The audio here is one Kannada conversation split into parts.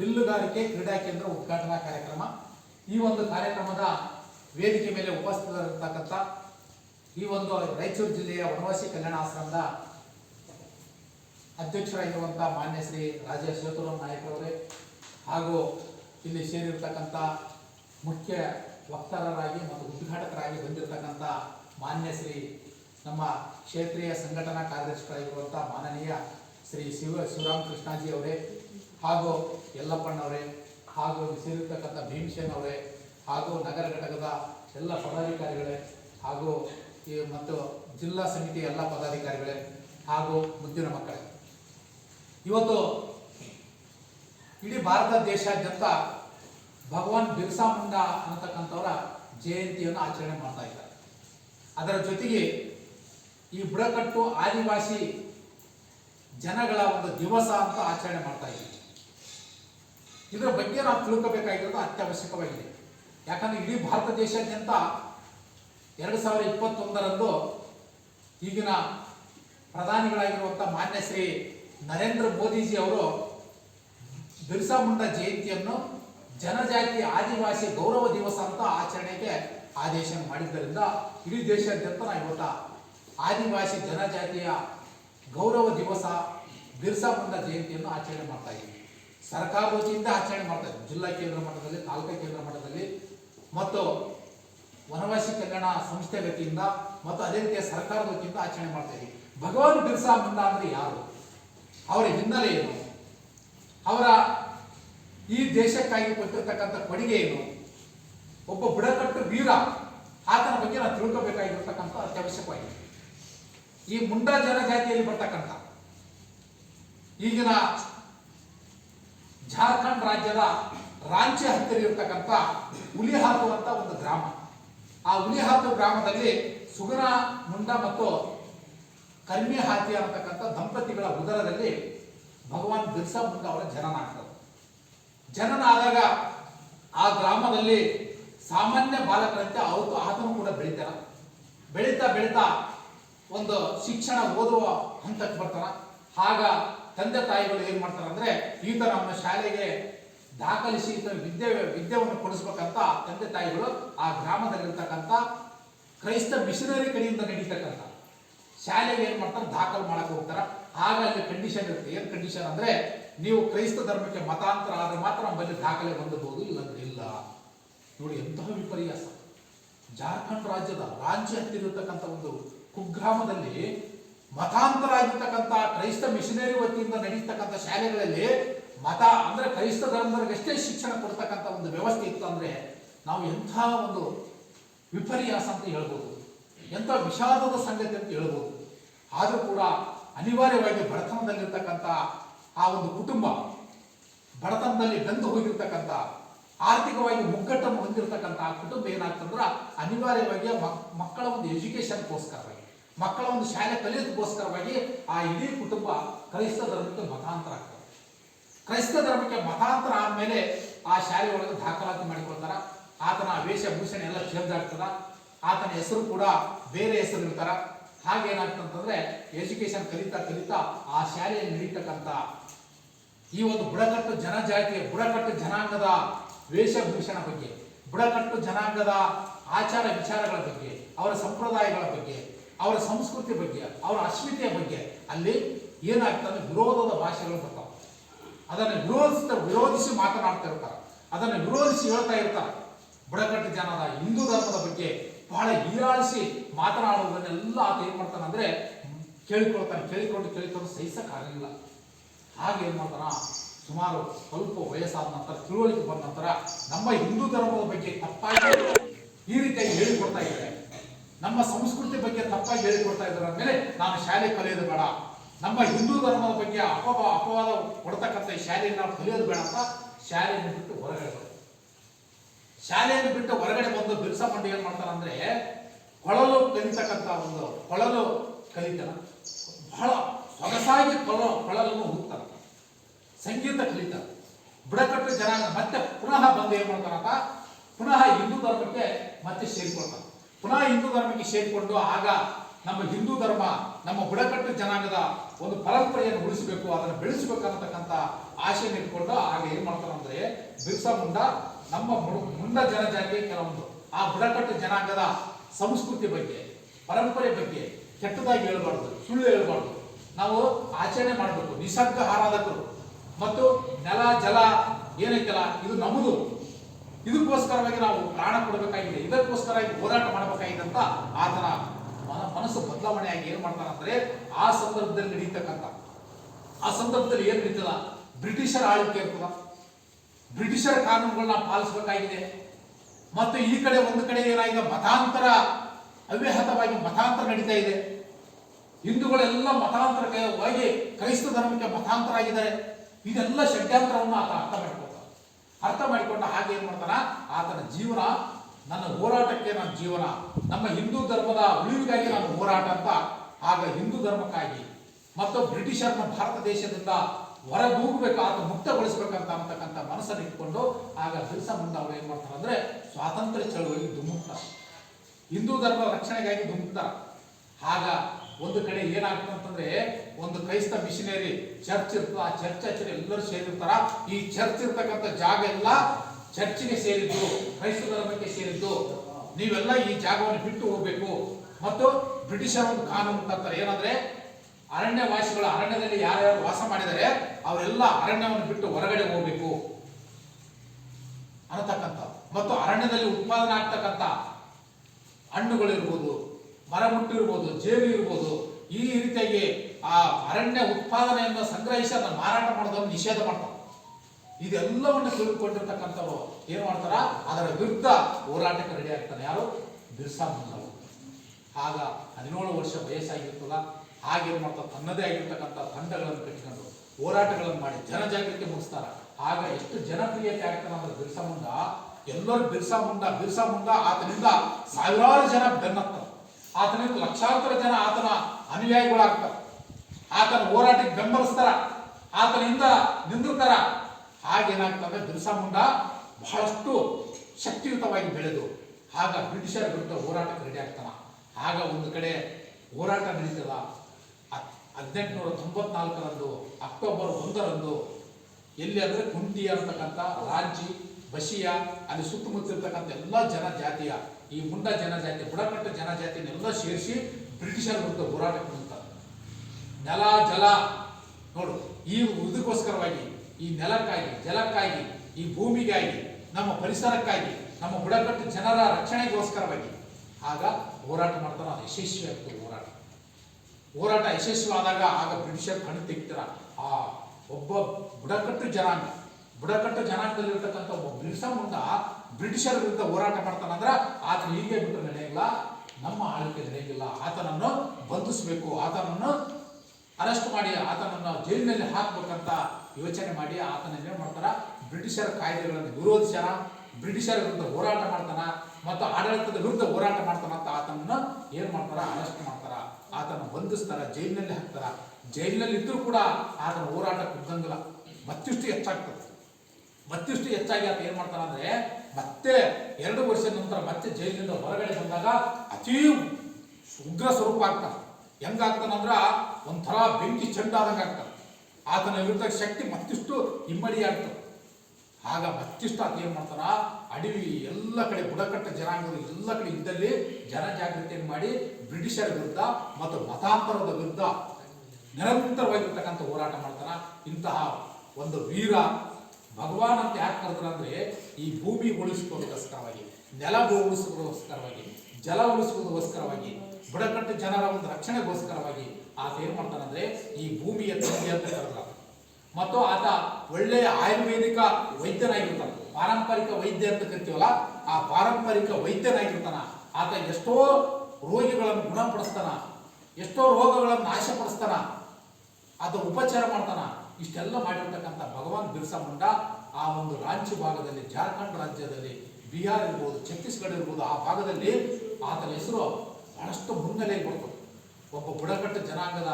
ಬಿಲ್ಲುಗಾರಿಕೆ ಕ್ರೀಡಾ ಕೇಂದ್ರ ಉದ್ಘಾಟನಾ ಕಾರ್ಯಕ್ರಮ. ಈ ಒಂದು ಕಾರ್ಯಕ್ರಮದ ವೇದಿಕೆ ಮೇಲೆ ಉಪಸ್ಥಿತರಿರ್ತಕ್ಕಂಥ ಈ ಒಂದು ರಾಯಚೂರು ಜಿಲ್ಲೆಯ ವನವಾಸಿ ಕಲ್ಯಾಣ ಆಶ್ರಮದ ಅಧ್ಯಕ್ಷರಾಗಿರುವಂಥ ಮಾನ್ಯ ಶ್ರೀ ರಾಜೇಶ್ ಶಿವತುರಂ ನಾಯಕ್ ಅವರೇ, ಹಾಗೂ ಇಲ್ಲಿ ಸೇರಿರ್ತಕ್ಕಂಥ ಮುಖ್ಯ ವಕ್ತಾರರಾಗಿ ಮತ್ತು ಉದ್ಘಾಟಕರಾಗಿ ಬಂದಿರತಕ್ಕಂಥ ಮಾನ್ಯ ಶ್ರೀ ನಮ್ಮ ಕ್ಷೇತ್ರೀಯ ಸಂಘಟನಾ ಕಾರ್ಯದರ್ಶಿಗಳಾಗಿರುವಂಥ ಮಾನನೀಯ ಶ್ರೀ ಶಿವ ಶಿವರಾಮ್ ಕೃಷ್ಣಾಜಿ ಅವರೇ ಹಾಗೂ ಯಲ್ಲಪ್ಪಣ್ಣವರೇ ಹಾಗೂ ಇಲ್ಲಿ ಸೇರಿರ್ತಕ್ಕಂಥ ಭೀಮಸೇನ್ ಅವರೇ ಹಾಗೂ ನಗರ ಘಟಕದ ಎಲ್ಲ ಪದಾಧಿಕಾರಿಗಳೇ ಹಾಗೂ ಈ ಮತ್ತು ಜಿಲ್ಲಾ ಸಮಿತಿಯ ಎಲ್ಲ ಪದಾಧಿಕಾರಿಗಳೇ ಹಾಗೂ ಮುದ್ದಿನ ಮಕ್ಕಳೇ. ಇವತ್ತು ಇಡೀ ಭಾರತ ದೇಶಾದ್ಯಂತ ಭಗವಾನ್ ಬಿರ್ಸಾ ಮುಂಡಾ ಅನ್ನತಕ್ಕಂಥವರ ಜಯಂತಿಯನ್ನು ಆಚರಣೆ ಮಾಡ್ತಾ ಇದ್ದಾರೆ. ಅದರ ಜೊತೆಗೆ ಈ ಬುಡಕಟ್ಟು ಆದಿವಾಸಿ ಜನಗಳ ಒಂದು ದಿವಸ ಅಂತ ಆಚರಣೆ ಮಾಡ್ತಾ ಇದ್ದೀವಿ ಇದರ ಬಗ್ಗೆ ನಾವು ತಿಳ್ಕೋಬೇಕಾಗಿರೋದು ಅತ್ಯವಶ್ಯಕವಾಗಿದೆ. ಯಾಕಂದ್ರೆ ಇಡೀ ಭಾರತ ದೇಶಾದ್ಯಂತ ಎರಡು ಸಾವಿರದ ಇಪ್ಪತ್ತೊಂದರಂದು ಈಗಿನ ಪ್ರಧಾನಿಗಳಾಗಿರುವಂಥ ಮಾನ್ಯ ಶ್ರೀ ನರೇಂದ್ರ ಮೋದಿಜಿ ಅವರು ಬಿರ್ಸಾ ಮುಂಡಾ ಜಯಂತಿಯನ್ನು ಜನಜಾತಿ, ಆದಿವಾಸಿ ಗೌರವ ದಿವಸ ಅಂತ ಆಚರಣೆಗೆ ಆದೇಶ ಮಾಡಿದ್ದರಿಂದ ಇಡೀ ದೇಶಾದ್ಯಂತ ನಾವು ಇವತ್ತ ಆದಿವಾಸಿ ಜನಜಾತಿಯ ಗೌರವ ದಿವಸ ಬಿರ್ಸಾ ಮುಂಡಾ ಜಯಂತಿಯನ್ನು ಆಚರಣೆ ಮಾಡ್ತಾ ಇದ್ದೀವಿ. ಸರ್ಕಾರದ ವತಿಯಿಂದ ಆಚರಣೆ ಮಾಡ್ತಾ ಜಿಲ್ಲಾ ಕೇಂದ್ರ ಮಟ್ಟದಲ್ಲಿ, ತಾಲೂಕಾ ಕೇಂದ್ರ ಮಟ್ಟದಲ್ಲಿ ಮತ್ತು ವನವಾಸಿ ಕಲ್ಯಾಣ ಸಂಸ್ಥೆ ವತಿಯಿಂದ ಮತ್ತು ಅದೇ ರೀತಿಯ ಸರ್ಕಾರದ ವತಿಯಿಂದ ಆಚರಣೆ ಮಾಡ್ತಾ ಇದ್ದೀವಿ ಭಗವಾನ್ ಬಿರ್ಸಾ ಮುಂಡಾ ಅಂದ್ರೆ ಯಾರು? ಅವರ ಹಿನ್ನೆಲೆ ಏನು? ಅವರ ಈ ದೇಶಕ್ಕಾಗಿ ಕೊಟ್ಟಿರ್ತಕ್ಕಂಥ ಕೊಡುಗೆ ಏನು? ಒಬ್ಬ ಬುಡಕಟ್ಟು ವೀರ, ಆತನ ಬಗ್ಗೆ ನಾವು ತಿಳ್ಕೋಬೇಕಾಗಿರ್ತಕ್ಕಂಥ ಅತ್ಯವಶ್ಯಕವಾಗಿದೆ. ಈ ಮುಂಡಾ ಜನಜಾತಿಯಲ್ಲಿ ಬರ್ತಕ್ಕಂಥ ಈಗಿನ ಜಾರ್ಖಂಡ್ ರಾಜ್ಯದ ರಾಂಚಿ ಹತ್ತಿರ ಇರತಕ್ಕಂಥ ಹುಲಿಹಾತು ಅಂತ ಒಂದು ಗ್ರಾಮ. ಆ ಹುಲಿಹಾತು ಗ್ರಾಮದಲ್ಲಿ ಸುಗುಣ ಮುಂಡ ಮತ್ತು ಕರ್ಮಿ ಹಾತಿ ಅನ್ನತಕ್ಕಂಥ ದಂಪತಿಗಳ ಉದರದಲ್ಲಿ ಭಗವಾನ್ ಬಿರ್ಸಾ ಮುಂಡ ಅವರ ಜನನ ಆಗ್ತದೆ. ಜನನ ಆದಾಗ ಆ ಗ್ರಾಮದಲ್ಲಿ ಸಾಮಾನ್ಯ ಬಾಲಕರಂತೆ ಅವತ್ತು ಆತನು ಕೂಡ ಬೆಳಿತಾರ. ಬೆಳೀತಾ ಬೆಳೀತಾ ಒಂದು ಶಿಕ್ಷಣ ಓದುವ ಹಂತಕ್ಕೆ ಬರ್ತಾನ ಆಗ ತಂದೆ ತಾಯಿಗಳು ಏನ್ ಮಾಡ್ತಾರಂದ್ರೆ ಈ ಈತ ನಮ್ಮ ಶಾಲೆಗೆ ದಾಖಲಿಸಿ ಈತನ ವಿದ್ಯೆ ವಿದ್ಯೆಯನ್ನು ಕೊಡಿಸ್ಬೇಕಂತ ತಂದೆ ತಾಯಿಗಳು ಆ ಗ್ರಾಮದಲ್ಲಿರ್ತಕ್ಕಂಥ ಕ್ರೈಸ್ತ ಮಿಷನರಿ ಕಡೆಯಿಂದ ನಡೀತಕ್ಕಂಥ ಶಾಲೆಗೆ ಏನ್ ಮಾಡ್ತಾರೆ? ದಾಖಲು ಮಾಡಕ್ ಹೋಗ್ತಾರ. ಆಗ ಅಲ್ಲಿ ಕಂಡೀಷನ್ ಇರುತ್ತೆ. ಏನ್ ಕಂಡೀಷನ್ ಅಂದ್ರೆ ನೀವು ಕ್ರೈಸ್ತ ಧರ್ಮಕ್ಕೆ ಮತಾಂತರ ಆದ್ರೆ ಮಾತ್ರ ನಮ್ಮಲ್ಲಿ ದಾಖಲೆ ಹೊಂದಬಹುದು ಇಲ್ಲಂದ್ರೆ ಇಲ್ಲ. ನೋಡಿ, ಎಂತಹ ವಿಪರ್ಯಾಸ. ಜಾರ್ಖಂಡ್ ರಾಜ್ಯದ ರಾಜ್ಯ ಹತ್ತಿರತಕ್ಕಂಥ ಒಂದು ಕುಗ್ರಾಮದಲ್ಲಿ ಮತಾಂತರ ಆಗಿರ್ತಕ್ಕಂಥ ಕ್ರೈಸ್ತ ಮಿಷನರಿ ವತಿಯಿಂದ ನಡೀತಕ್ಕಂಥ ಶಾಲೆಗಳಲ್ಲಿ ಮತ ಅಂದ್ರೆ ಕ್ರೈಸ್ತ ಧರ್ಮದವರಿಗಷ್ಟೇ ಶಿಕ್ಷಣ ಕೊಡ್ತಕ್ಕಂಥ ಒಂದು ವ್ಯವಸ್ಥೆ ಇತ್ತು ಅಂದ್ರೆ ನಾವು ಎಂಥ ಒಂದು ವಿಪರ್ಯಾಸ ಅಂತ ಹೇಳ್ಬೋದು. ಎಂಥ ವಿಷಾದದ ಸಂಗತಿ ಅಂತ ಹೇಳ್ಬೋದು. ಆದರೂ ಕೂಡ ಅನಿವಾರ್ಯವಾಗಿ ಬಡತನದಲ್ಲಿರ್ತಕ್ಕಂಥ ಆ ಒಂದು ಕುಟುಂಬ ಬಡತನದಲ್ಲಿ ಬೆಂದು ಹೋಗಿರ್ತಕ್ಕಂಥ, ಆರ್ಥಿಕವಾಗಿ ಮುಗ್ಗಟ್ಟನ್ನು ಹೊಂದಿರತಕ್ಕಂಥ ಆ ಕುಟುಂಬ ಏನಾಗ್ತಂದ್ರೆ ಅನಿವಾರ್ಯವಾಗಿ ಮಕ್- ಮಕ್ಕಳ ಒಂದು ಎಜುಕೇಶನ್ಗೋಸ್ಕರವಾಗಿ ಮಕ್ಕಳ ಒಂದು ಶಾಲೆ ಕಲಿಯೋದಕ್ಕೋಸ್ಕರವಾಗಿ ಆ ಇಡೀ ಕುಟುಂಬ ಕ್ರೈಸ್ತ ಧರ್ಮಕ್ಕೆ ಮತಾಂತರ ಆಗ್ತದೆ. ಕ್ರೈಸ್ತ ಧರ್ಮಕ್ಕೆ ಮತಾಂತರ ಆದ್ಮೇಲೆ ಆ ಶಾಲೆ ಒಳಗೆ ದಾಖಲಾತಿ ಮಾಡಿಕೊಳ್ತಾರ. ಆತನ ವೇಷಭೂಷಣ ಎಲ್ಲ ಚೇಂಜ್ ಆಗ್ತದ. ಆತನ ಹೆಸರು ಕೂಡ ಬೇರೆ ಹೆಸರು ಇರ್ತಾರ. ಹಾಗೇನಾಗ್ತಂತಂದ್ರೆ ಎಜುಕೇಶನ್ ಕಲಿತಾ ಕಲಿತಾ ಆ ಶಾಲೆಯಲ್ಲಿ ನಡೀತಕ್ಕಂಥ ಈ ಒಂದು ಬುಡಕಟ್ಟು ಜನಜಾತಿಯ ಬುಡಕಟ್ಟು ಜನಾಂಗದ ವೇಷಭೂಷಣ ಬಗ್ಗೆ, ಬುಡಕಟ್ಟು ಜನಾಂಗದ ಆಚಾರ ವಿಚಾರಗಳ ಬಗ್ಗೆ, ಅವರ ಸಂಪ್ರದಾಯಗಳ ಬಗ್ಗೆ ಅವರ ಸಂಸ್ಕೃತಿ ಬಗ್ಗೆ, ಅವರ ಅಸ್ಮಿತೆಯ ಬಗ್ಗೆ ಅಲ್ಲಿ ಏನಾಗ್ತದೆ ವಿರೋಧದ ಭಾಷೆಗಳು ಬರ್ತಾವೆ. ಅದನ್ನು ವಿರೋಧಿಸ್ತಾ, ವಿರೋಧಿಸಿ ಮಾತನಾಡ್ತಾ ಇರ್ತಾರೆ. ಅದನ್ನು ವಿರೋಧಿಸಿ ಹೇಳ್ತಾ ಇರ್ತಾರೆ. ಬುಡಕಟ್ಟು ಜನರ ಹಿಂದೂ ಧರ್ಮದ ಬಗ್ಗೆ ಬಹಳ ಹೀರಾಳಿಸಿ ಮಾತನಾಡುವುದನ್ನೆಲ್ಲ ಆತ ಏನ್ ಮಾಡ್ತಾನೆ ಅಂದ್ರೆ ಕೇಳಿಕೊಳ್ತಾನೆ, ಕೇಳಿಕೊಂಡು ಕೇಳಿಕೊಂಡು ಸಹಿಸಕ್ಕಾಗಲಿಲ್ಲ ಹಾಗೆ ಏನ್ ಮಾಡ್ತಾನ? ಸುಮಾರು ಸ್ವಲ್ಪ ವಯಸ್ಸಾದ ನಂತರ, ತಿಳುವಳಿಕೆ ಬಂದ ನಂತರ ನಮ್ಮ ಹಿಂದೂ ಧರ್ಮದ ಬಗ್ಗೆ ತಪ್ಪಾಗಿ ಈ ರೀತಿಯಾಗಿ ಹೇಳಿಕೊಡ್ತಾ ಇದ್ದಾರೆ. ನಮ್ಮ ಸಂಸ್ಕೃತಿ ಬಗ್ಗೆ ತಪ್ಪಾಗಿ ಹೇಳಿಕೊಡ್ತಾ ಇದ್ದಾರೆ ಅಂದ್ಮೇಲೆ ನಾನು ಶಾಲೆ ಕಲಿಯೋದು ಬೇಡ. ನಮ್ಮ ಹಿಂದೂ ಧರ್ಮದ ಬಗ್ಗೆ ಅಪವ, ಅಪವಾದ ಕೊಡ್ತಕ್ಕಂಥ ಈ ಶಾಲೆಯನ್ನು ನಾವು ಕಲಿಯೋದು ಬೇಡ ಅಂತ ಶಾಲೆಯನ್ನು ಬಿಟ್ಟು ಹೊರಗಡೆ ಬಂದ್ರು. ಶಾಲೆಯನ್ನು ಬಿಟ್ಟು ಹೊರಗಡೆ ಬಂದು ಬಿರ್ಸಾ ಮಂಡಿ ಏನ್ ಮಾಡ್ತಾರೆ ಅಂದ್ರೆ ಕೊಳಲು ಕಲಿತಕ್ಕಂಥ ಒಂದು ಕೊಳಲು ಕಲಿತಾನ. ಬಹಳ ಸೊಗಸಾಗಿ ಕೊಳ ಕೊಳಲನ್ನು ಹುಡುಕ್ತಾನ ಸಂಗೀತ ಕಲಿತಾರೆ. ಬುಡಕಟ್ಟು ಜನಾಂಗ ಮತ್ತೆ ಪುನಃ ಬಂದು ಏನ್ ಮಾಡ್ತಾರಪ್ಪ ಪುನಃ ಹಿಂದೂ ಧರ್ಮಕ್ಕೆ ಮತ್ತೆ ಸೇರಿಕೊಳ್ತಾನೆ ಪುನಃ ಹಿಂದೂ ಧರ್ಮಕ್ಕೆ ಸೇರಿಕೊಂಡು ಆಗ ನಮ್ಮ ಹಿಂದೂ ಧರ್ಮ, ನಮ್ಮ ಬುಡಕಟ್ಟು ಜನಾಂಗದ ಒಂದು ಪರಂಪರೆಯನ್ನು ಉಳಿಸಬೇಕು, ಅದನ್ನು ಬೆಳೆಸಬೇಕು ಅನ್ನತಕ್ಕಂಥ ಆಶೆಯನ್ನು ಇಟ್ಕೊಂಡು ಆಗ ಏನು ಮಾಡ್ತಾರೆ ಅಂದ್ರೆ ಬಿರ್ಸಾ ಮುಂಡ, ನಮ್ಮ ಮುಂಡ ಜನಜಾತಿಯ ಕೆಲವೊಂದು, ಆ ಬುಡಕಟ್ಟು ಜನಾಂಗದ ಸಂಸ್ಕೃತಿ ಬಗ್ಗೆ, ಪರಂಪರೆ ಬಗ್ಗೆ ಕೆಟ್ಟದಾಗಿ ಹೇಳ್ಬಾರ್ದು, ಸುಳ್ಳು ಹೇಳ್ಬಾರ್ದು. ನಾವು ಆಚರಣೆ ಮಾಡಬೇಕು ನಿಸರ್ಗ ಆರಾಧಕರು ಮತ್ತು ನೆಲ, ಜಲ, ಏನೈತಲ್ಲ, ಇದು ನಮ್ಮದು. ಇದಕ್ಕೋಸ್ಕರವಾಗಿ ನಾವು ಪ್ರಾಣ ಕೊಡಬೇಕಾಗಿದೆ. ಇದಕ್ಕೋಸ್ಕರವಾಗಿ ಹೋರಾಟ ಮಾಡಬೇಕಾಗಿದೆ ಅಂತ ಆತನ ಮನ, ಮನಸ್ಸು ಬದಲಾವಣೆಯಾಗಿ ಏನ್ ಮಾಡ್ತಾನಂದ್ರೆ ಆ ಸಂದರ್ಭದಲ್ಲಿ ನಡೀತಕ್ಕಂಥ, ಆ ಸಂದರ್ಭದಲ್ಲಿ ಏನ್ ನಡೀತದ? ಬ್ರಿಟಿಷರ ಆಳ್ವಿಕೆ ಇರ್ತದ. ಬ್ರಿಟಿಷರ ಕಾನೂನುಗಳನ್ನ ಪಾಲಿಸಬೇಕಾಗಿದೆ. ಮತ್ತು ಈ ಕಡೆ ಒಂದು ಕಡೆ ಏನಾಗಿದೆ ಮತಾಂತರ, ಅವ್ಯಾಹತವಾಗಿ ಮತಾಂತರ ನಡೀತಾ ಇದೆ. ಹಿಂದೂಗಳೆಲ್ಲ ಮತಾಂತರವಾಗಿ ಕ್ರೈಸ್ತ ಧರ್ಮಕ್ಕೆ ಮತಾಂತರ ಆಗಿದ್ದಾರೆ. ಇದೆಲ್ಲ ಷಡ್ಯಂತ್ರವನ್ನು ಆತ ಅರ್ಥ ಮಾಡ್ಕೊಳ್ತಾನೆ. ಅರ್ಥ ಮಾಡಿಕೊಂಡ ಹಾಗೆ ಏನ್ ಮಾಡ್ತಾನ? ಆತನ ಜೀವನ, ನನ್ನ ಹೋರಾಟಕ್ಕೆ ನನ್ನ ಜೀವನ, ನಮ್ಮ ಹಿಂದೂ ಧರ್ಮದ ಉಳಿವಿಗಾಗಿ ನಾನು ಹೋರಾಟ ಅಂತ ಆಗ ಹಿಂದೂ ಧರ್ಮಕ್ಕಾಗಿ ಮತ್ತು ಬ್ರಿಟಿಷರ್ನ ಭಾರತ ದೇಶದಿಂದ ಹೊರದೂಗಬೇಕು, ಆತ ಮುಕ್ತಗೊಳಿಸಬೇಕಂತ ಅಂತಕ್ಕಂಥ ಮನಸ್ಸನ್ನು ಇಟ್ಕೊಂಡು ಆಗ ಬಿರ್ಸಾ ಮುಂಡ ಅವರು ಏನ್ ಮಾಡ್ತಾರೆ ಅಂದ್ರೆ ಸ್ವಾತಂತ್ರ್ಯ ಚಳುವಳಿಗೆ ಧುಮುಕ್ತಾರೆ ಹಿಂದೂ ಧರ್ಮದ ರಕ್ಷಣೆಗಾಗಿ ಧುಮುಕ್ತಾರ ಆಗ ಒಂದು ಕಡೆ ಏನಾಗ್ತದೆ ಅಂತಂದ್ರೆ ಒಂದು ಕ್ರೈಸ್ತ ಮಿಷನರಿ ಚರ್ಚ್ ಇರ್ತದ ಆ ಚರ್ಚ್ ಹಚ್ಚಿದ್ರೆ ಎಲ್ಲರೂ ಸೇರಿರ್ತಾರ? ಈ ಚರ್ಚ್ ಇರ್ತಕ್ಕಂಥ ಜಾಗ ಎಲ್ಲ ಚರ್ಚ್ಗೆ ಸೇರಿದ್ದು ಕ್ರೈಸ್ತ ಧರ್ಮಕ್ಕೆ ಸೇರಿದ್ದು. ನೀವೆಲ್ಲ ಈ ಜಾಗವನ್ನು ಬಿಟ್ಟು ಹೋಗ್ಬೇಕು. ಮತ್ತು ಬ್ರಿಟಿಷರ ಒಂದು ಕಾನೂನು ತಂತಾರೆ ಏನಂದ್ರೆ, ಅರಣ್ಯವಾಸಿಗಳು ಅರಣ್ಯದಲ್ಲಿ ಯಾರ್ಯಾರು ವಾಸ ಮಾಡಿದರೆ ಅವರೆಲ್ಲ ಅರಣ್ಯವನ್ನು ಬಿಟ್ಟು ಹೊರಗಡೆ ಹೋಗ್ಬೇಕು. ಅನ್ನತಕ್ಕಂಥ. ಮತ್ತು ಅರಣ್ಯದಲ್ಲಿ ಉತ್ಪಾದನೆ ಆಗ್ತಕ್ಕಂಥ ಹಣ್ಣುಗಳಿರ್ಬೋದು ಮರ ಮುಟ್ಟು ಇರ್ಬೋದು ಜೇನು ಇರ್ಬೋದು, ಈ ರೀತಿಯಾಗಿ ಆ ಅರಣ್ಯ ಉತ್ಪಾದನೆಯನ್ನು ಸಂಗ್ರಹಿಸಿ ಅದನ್ನು ಮಾರಾಟ ಮಾಡೋದನ್ನು ನಿಷೇಧ ಮಾಡ್ತಾರೆ ಇದೆಲ್ಲವನ್ನು ತಿಳಿದುಕೊಂಡಿರ್ತಕ್ಕಂಥವ್ರು ಏನು ಮಾಡ್ತಾರ? ಅದರ ವಿರುದ್ಧ ಹೋರಾಟಕ್ಕೆ ರೆಡಿ ಆಗ್ತಾನೆ ಯಾರು? ಬಿರ್ಸಾ ಅವರು. ಆಗ ಹದಿನೇಳು ವರ್ಷ ವಯಸ್ಸಾಗಿರ್ತದ. ಹಾಗೇನು ಮಾಡ್ತಾರೆ? ತನ್ನದೇ ಆಗಿರ್ತಕ್ಕಂಥ ತಂಡಗಳನ್ನು ಕಟ್ಟಿಕೊಂಡು ಹೋರಾಟಗಳನ್ನು ಮಾಡಿ ಜನಜಾಗೃತಿ ಮೂಡಿಸ್ತಾರ. ಆಗ ಎಷ್ಟು ಜನಪ್ರಿಯತೆ ಆಗ್ತಾನೆ ಅಂದ್ರೆ ಬಿರ್ಸಾ ಮುಂಡಾ ಎಲ್ಲರೂ ಬಿರ್ಸಾ ಮುಂಡಾ ಬಿರ್ಸಾ ಮುಂಡಾ ಆತನಿಂದ ಸಾವಿರಾರು ಜನ ಬೆನ್ನತ್ತ ಆತನಿಂದ ಲಕ್ಷಾಂತರ ಜನ ಆತನ ಅನುಯಾಯಿಗಳಾಗ್ತಾರೆ. ಆತನ ಹೋರಾಟಕ್ಕೆ ಬೆಂಬಲಿಸ್ತಾರ, ಆತನಿಂದ ನಿಂದಿರ್ತಾರ. ಹಾಗೇನಾಗ್ತದೆ ಬಿರ್ಸಾ ಮುಂಡ ಬಹಳಷ್ಟು ಶಕ್ತಿಯುತವಾಗಿ ಬೆಳೆದು, ಆಗ ಬ್ರಿಟಿಷರ ವಿರುದ್ಧ ಹೋರಾಟಕ್ಕೆ ರೆಡಿ ಆಗ್ತಾನ. ಆಗ ಒಂದು ಕಡೆ ಹೋರಾಟ ನಡೀತದ. ಹದಿನೆಂಟುನೂರ ತೊಂಬತ್ನಾಲ್ಕರಂದು, ಅಕ್ಟೋಬರ್ ಒಂದರಂದು, ಎಲ್ಲಿ ಅಂದರೆ ಕುಂಟಿ ಅಂತಕ್ಕಂಥ ರಾಂಚಿ, ಬಶಿಯಾ, ಅಲ್ಲಿ ಸುತ್ತಮುತ್ತಿರ್ತಕ್ಕಂಥ ಎಲ್ಲ ಜನಜಾತಿಯ, ಈ ಮುಂಡ ಜನಜಾತಿ, ಬುಡಕಟ್ಟು ಜನಜಾತಿಯನ್ನೆಲ್ಲ ಸೇರಿಸಿ ಬ್ರಿಟಿಷರ ವಿರುದ್ಧ ಹೋರಾಟಕ್ಕೆ ನೆಲ, ಜಲ. ನೋಡು, ಈ ಇದಕ್ಕೋಸ್ಕರವಾಗಿ ಈ ನೆಲಕ್ಕಾಗಿ, ಜಲಕ್ಕಾಗಿ, ಈ ಭೂಮಿಗಾಗಿ, ನಮ್ಮ ಪರಿಸರಕ್ಕಾಗಿ, ನಮ್ಮ ಬುಡಕಟ್ಟು ಜನರ ರಕ್ಷಣೆಗೋಸ್ಕರವಾಗಿ. ಆಗ ಹೋರಾಟ ಮಾಡ್ತಾರೆ ಅದು ಯಶಸ್ವಿ ಆಗ್ತದೆ ಹೋರಾಟ. ಹೋರಾಟ ಯಶಸ್ವಿಯಾದಾಗ ಆಗ ಬ್ರಿಟಿಷರ್ ಕಣ್ಣು ತೆಗಿತಾರ. ಆ ಒಬ್ಬ ಬುಡಕಟ್ಟು ಜನಾಂಗ, ಬುಡಕಟ್ಟು ಜನಾಂಗದಲ್ಲಿರ್ತಕ್ಕಂಥ ಒಬ್ಬ ಬಿರ್ಸಾ ಮುಂದ ಬ್ರಿಟಿಷರ ವಿರುದ್ಧ ಹೋರಾಟ ಮಾಡ್ತಾನಂದ್ರೆ ಆತನ ಹೀಗೆ ಬಿಟ್ಟರೆ ನಡೆಯಲ್ಲ ನಮ್ಮ ಆಳ್ವಿಕೆ ನಡೆಯಲ್ಲ ಆತನನ್ನು ಬಂಧಿಸಬೇಕು, ಆತನನ್ನು ಅರೆಸ್ಟ್ ಮಾಡಿ ಆತನನ್ನು ಜೈಲಿನಲ್ಲಿ ಹಾಕ್ಬೇಕಂತ ಯೋಚನೆ ಮಾಡಿ ಆತನ ಮಾಡ್ತಾರ? ಬ್ರಿಟಿಷರ ಕಾಯ್ದೆಗಳನ್ನು ವಿರೋಧಿಸ್ಯಾನ ಬ್ರಿಟಿಷರ ವಿರುದ್ಧ ಹೋರಾಟ ಮಾಡ್ತಾನ ಮತ್ತು ಆಡಳಿತದ ವಿರುದ್ಧ ಹೋರಾಟ ಮಾಡ್ತಾನ ಅಂತ ಆತನನ್ನು ಏನ್ ಮಾಡ್ತಾರ? ಅರೆಸ್ಟ್ ಮಾಡ್ತಾರ. ಆತನ ಬಂಧಿಸ್ತಾರ, ಜೈಲಿನಲ್ಲಿ ಹಾಕ್ತಾರ. ಜೈಲಿನಲ್ಲಿ ಇದ್ರೂ ಕೂಡ ಆತನ ಹೋರಾಟ ಕುಗ್ಗಂಗಿಲ್ಲ. ಮತ್ತಿಷ್ಟು ಹೆಚ್ಚಾಗ್ತದೆ. ಮತ್ತಿಷ್ಟು ಹೆಚ್ಚಾಗಿ ಆತ ಏನು ಮಾಡ್ತಾನ ಅಂದರೆ ಮತ್ತೆ ಎರಡು ವರ್ಷದ ನಂತರ ಮತ್ತೆ ಜೈಲಿನಿಂದ ಹೊರಗಡೆ ಬಂದಾಗ ಅತೀ ಉಗ್ರ ಸ್ವರೂಪ ಆಗ್ತಾನ. ಹೆಂಗಾಗ್ತಾನಂದ್ರ ಒಂಥರ ಬೆಂಕಿ ಚೆಂಡಾದಂಗ ಆಗ್ತಾನ. ಆತನ ವಿರುದ್ಧ ಶಕ್ತಿ ಮತ್ತಿಷ್ಟು ಹಿಮ್ಮಡಿ ಆಗ್ತದೆ ಆಗ ಮತ್ತಿಷ್ಟು ಆತ ಏನ್ ಮಾಡ್ತಾನ? ಅಡವಿ ಎಲ್ಲ ಕಡೆ ಬುಡಕಟ್ಟ ಜನಾಂಗದ ಎಲ್ಲ ಕಡೆ ಇದ್ದಲ್ಲಿ ಜನಜಾಗೃತಿಯನ್ನು ಮಾಡಿ ಬ್ರಿಟಿಷರ ವಿರುದ್ಧ ಮತ್ತು ಮತಾಂತರದ ವಿರುದ್ಧ ನಿರಂತರವಾಗಿರ್ತಕ್ಕಂಥ ಹೋರಾಟ ಮಾಡ್ತಾನ. ಇಂತಹ ಒಂದು ವೀರ ಭಗವಾನ್ ಅಂತ ಯಾಕೆ ಕರೆದ್ರ ಅಂದ್ರೆ ಈ ಭೂಮಿ ಉಳಿಸ್ಕೋದಕ್ಕೋಸ್ಕರವಾಗಿ ನೆಲ ಉಳಿಸೋದಕ್ಕೋಸ್ಕರವಾಗಿ ಜಲ ಉಳಿಸುವುದಕ್ಕೋಸ್ಕರವಾಗಿ ಬುಡಕಟ್ಟು ಜನರ ಒಂದು ರಕ್ಷಣೆಗೋಸ್ಕರವಾಗಿ ಆತ ಏನು ಮಾಡ್ತಾನಂದ್ರೆ ಈ ಭೂಮಿಯ ತಂದೆ ಅಂತ ಕರೆದ ಮತ್ತು ಆತ ಒಳ್ಳೆಯ ಆಯುರ್ವೇದಿಕ ವೈದ್ಯನಾಗಿರ್ತಾನ. ಪಾರಂಪರಿಕ ವೈದ್ಯ ಅಂತ ಕರಿತೀವಲ್ಲ, ಆ ಪಾರಂಪರಿಕ ವೈದ್ಯನಾಗಿರ್ತಾನ. ಆತ ಎಷ್ಟೋ ರೋಗಿಗಳನ್ನು ಗುಣಪಡಿಸ್ತಾನ, ಎಷ್ಟೋ ರೋಗಗಳನ್ನು ನಾಶಪಡಿಸ್ತಾನ, ಆತ ಉಪಚಾರ ಮಾಡ್ತಾನ. ಇಷ್ಟೆಲ್ಲ ಮಾಡಿರ್ತಕ್ಕಂಥ ಭಗವಾನ್ ಬಿರ್ಸಾ ಮುಂಡ ಆ ಒಂದು ರಾಂಚಿ ಭಾಗದಲ್ಲಿ, ಜಾರ್ಖಂಡ್ ರಾಜ್ಯದಲ್ಲಿ, ಬಿಹಾರ್ ಇರ್ಬೋದು, ಛತ್ತೀಸ್ಗಢ ಇರ್ಬೋದು, ಆ ಭಾಗದಲ್ಲಿ ಆತನ ಹೆಸರು ಬಹಳಷ್ಟು ಮುನ್ನೆಲೆ ಬರ್ತದೆ ಒಬ್ಬ ಬುಡಕಟ್ಟು ಜನಾಂಗದ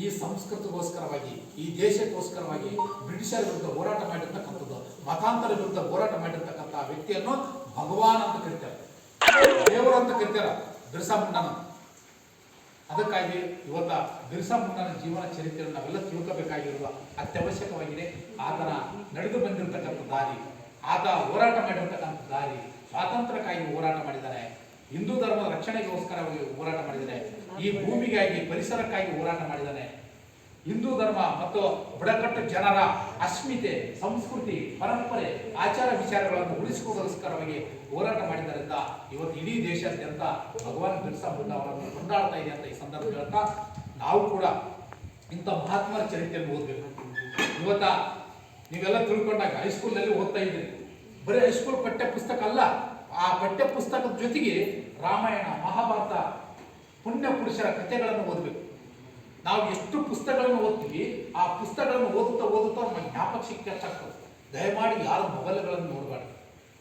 ಈ ಸಂಸ್ಕೃತಿಗೋಸ್ಕರವಾಗಿ, ಈ ದೇಶಕ್ಕೋಸ್ಕರವಾಗಿ ಬ್ರಿಟಿಷರ ವಿರುದ್ಧ ಹೋರಾಟ ಮಾಡಿರ್ತಕ್ಕಂಥದ್ದು, ಮತಾಂತರ ವಿರುದ್ಧ ಹೋರಾಟ ಮಾಡಿರ್ತಕ್ಕಂಥ ವ್ಯಕ್ತಿಯನ್ನು ಭಗವಾನ್ ಅಂತ ಕರಿತಾರೆ. ದೇವರು ಅಂತ ಕರಿತಾರ. ಬಿರ್ಸಾ ಮುಂಡಾನ ಅದಕ್ಕಾಗಿ ಇವತ್ತ ಬಿರ್ಸಾ ಮುಂಡಾನ ಜೀವನ ಚರಿತ್ರೆಯನ್ನು ನಾವೆಲ್ಲ ತಿಳ್ಕೋಬೇಕಾಗಿರುವ ಅತ್ಯವಶ್ಯಕವಾಗಿದೆ. ಆತನ ನಡೆದು ಬಂದಿರತಕ್ಕಂಥ ದಾರಿ, ಆತ ಹೋರಾಟ ಮಾಡಿರ್ತಕ್ಕಂಥ ದಾರಿ, ಸ್ವಾತಂತ್ರ್ಯಕ್ಕಾಗಿ ಹೋರಾಟ ಮಾಡಿದ್ದಾನೆ ಹಿಂದೂ ಧರ್ಮ ರಕ್ಷಣೆಗೋಸ್ಕರವಾಗಿ ಹೋರಾಟ ಮಾಡಿದ್ದಾನೆ ಈ ಭೂಮಿಗಾಗಿ, ಪರಿಸರಕ್ಕಾಗಿ ಹೋರಾಟ ಮಾಡಿದ್ದಾನೆ ಹಿಂದೂ ಧರ್ಮ ಮತ್ತು ಬುಡಕಟ್ಟು ಜನರ ಅಸ್ಮಿತೆ, ಸಂಸ್ಕೃತಿ, ಪರಂಪರೆ, ಆಚಾರ ವಿಚಾರಗಳನ್ನು ಉಳಿಸಿಕೊಳ್ಳೋಸ್ಕರವಾಗಿ ಹೋರಾಟ ಮಾಡಿದ್ದರಿಂದ ಇವತ್ತು ಇಡೀ ದೇಶಾದ್ಯಂತ ಭಗವಾನ್ ಬಿರ್ಸಾ ಮುಂಡಾ ಅವರನ್ನು ಕೊಂಡಾಡ್ತಾ ಇದೆ ಅಂತ ಈ ಸಂದರ್ಭ ಹೇಳ್ತಾ ನಾವು ಕೂಡ ಇಂಥ ಮಹಾತ್ಮರ ಚರಿತ್ರೆಯನ್ನು ಓದಬೇಕು. ಇವತ್ತ ನೀವೆಲ್ಲ ತಿಳ್ಕೊಂಡಾಗ ಹೈಸ್ಕೂಲ್ನಲ್ಲಿ ಓದ್ತಾ ಇದ್ದೀರಿ. ಬರೀ ಹೈಸ್ಕೂಲ್ ಪಠ್ಯ ಪುಸ್ತಕ ಅಲ್ಲ ಆ ಪಠ್ಯ ಪುಸ್ತಕದ ಜೊತೆಗೆ ರಾಮಾಯಣ, ಮಹಾಭಾರತ, ಪುಣ್ಯ ಪುರುಷರ ಕಥೆಗಳನ್ನು ಓದಬೇಕು. ನಾವು ಎಷ್ಟು ಪುಸ್ತಕಗಳನ್ನು ಓದ್ತೀವಿ, ಆ ಪುಸ್ತಕಗಳನ್ನು ಓದುತ್ತಾ ಓದುತ್ತಾ ನಮ್ಮ ಜ್ಞಾಪಕ ಶಕ್ತಿ ಹೆಚ್ಚಾಗ್ತದೆ ದಯಮಾಡಿ ಯಾರು ಮೊಬೈಲ್ಗಳನ್ನು ನೋಡಬಾರ್ದು.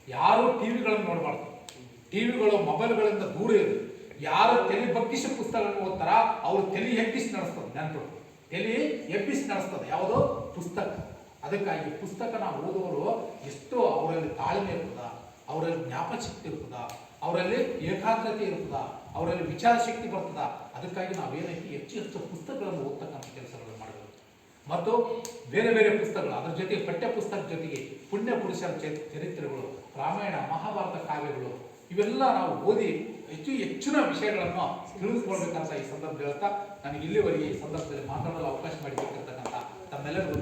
ಯಾರು ಟಿವಿಗಳನ್ನು ನೋಡಬಾರ್ದು. ಟಿವಿಗಳು ಮೊಬೈಲ್ಗಳಿಂದ ದೂರ ಇರು. ಯಾರು ತಲೆ ಬಗ್ಗಿಸಿ ಪುಸ್ತಕಗಳನ್ನು ಓದ್ತಾರ ಅವರು ತಲೆ ಎಬ್ಬಿಸಿ ನಡೆಸ್ತದೆ ನೆನಪು. ತಲೆ ಎಬ್ಬಿಸಿ ನಡೆಸ್ತದೆ. ಯಾವುದು? ಪುಸ್ತಕ. ಅದಕ್ಕಾಗಿ ಪುಸ್ತಕ ನಾವು ಓದುವವರು ಎಷ್ಟು ಅವರಲ್ಲಿ ತಾಳ್ಮೆ ಇರ್ತದ. ಅವರಲ್ಲಿ ಜ್ಞಾಪಕ ಶಕ್ತಿ ಇರ್ತದ ಅವರಲ್ಲಿ ಏಕಾಗ್ರತೆ ಇರ್ತದ ಅವರಲ್ಲಿ ವಿಚಾರ ಶಕ್ತಿ ಬರ್ತದ, ಅದಕ್ಕಾಗಿ ನಾವೇನೈತಿ ಹೆಚ್ಚು ಹೆಚ್ಚು ಪುಸ್ತಕಗಳನ್ನು ಓದ್ತಕ್ಕಂಥ ಕೆಲಸಗಳನ್ನು ಮಾಡಬೇಕು ಮತ್ತು ಬೇರೆ ಬೇರೆ ಪುಸ್ತಕಗಳು, ಅದರ ಜೊತೆಗೆ ಪಠ್ಯ ಪುಸ್ತಕ ಜೊತೆಗೆ ಪುಣ್ಯ ಪುರುಷರ ಚರಿ- ಚರಿತ್ರೆಗಳು, ರಾಮಾಯಣ, ಮಹಾಭಾರತ ಕಾವ್ಯಗಳು, ಇವೆಲ್ಲ ನಾವು ಓದಿ ಹೆಚ್ಚು ಹೆಚ್ಚಿನ ವಿಷಯಗಳನ್ನು ತಿಳಿದುಕೊಳ್ಬೇಕಂತ ಈ ಸಂದರ್ಭ ಹೇಳ್ತಾ, ನನಗೆ ಇಲ್ಲಿವರೆಗೆ ಈ ಸಂದರ್ಭದಲ್ಲಿ ಮಾತಾಡಲು ಅವಕಾಶ ಮಾಡಿಕೊಟ್ಟಿರ್ತಕ್ಕಂಥ ತಮ್ಮೆಲ್ಲರಿಗೂ